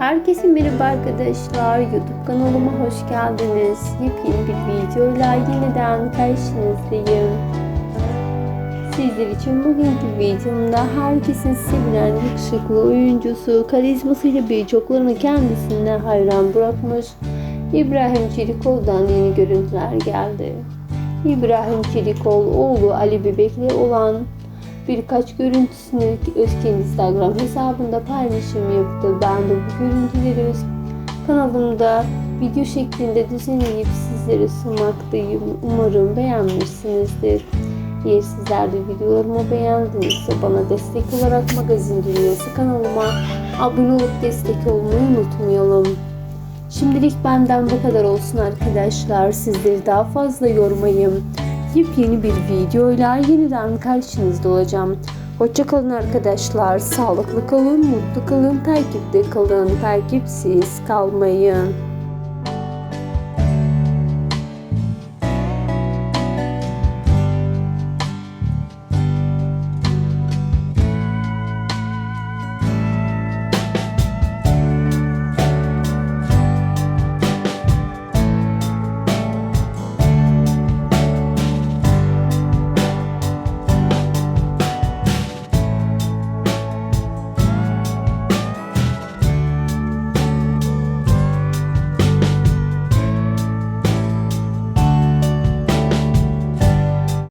Herkese merhaba arkadaşlar. YouTube kanalıma hoş geldiniz. Yepyeni bir videoyla yeniden karşınızdayım. Sizler için bugünkü videomda herkesin sevilen yakışıklı oyuncusu karizmasıyla birçoklarını kendisine hayran bırakmış İbrahim Çelikoğlu'dan yeni görüntüler geldi. İbrahim Çelikol oğlu Ali Bebek'le olan birkaç görüntüsünü Özken Instagram hesabında paylaşım yaptı. Ben de bu görüntüleri kanalımda video şeklinde düzenleyip sizlere sunmaktayım. Umarım beğenmişsinizdir. Eğer sizler de videolarımı beğendinizse bana destek olarak Magazin Dünyası kanalıma abone olup destek olmayı unutmayalım. Şimdilik benden bu kadar olsun arkadaşlar. Sizleri daha fazla yormayayım. Yepyeni bir videoyla yeniden karşınızda olacağım. Hoşçakalın arkadaşlar. Sağlıklı kalın, mutlu kalın, takipte kalın, takipsiz kalmayın.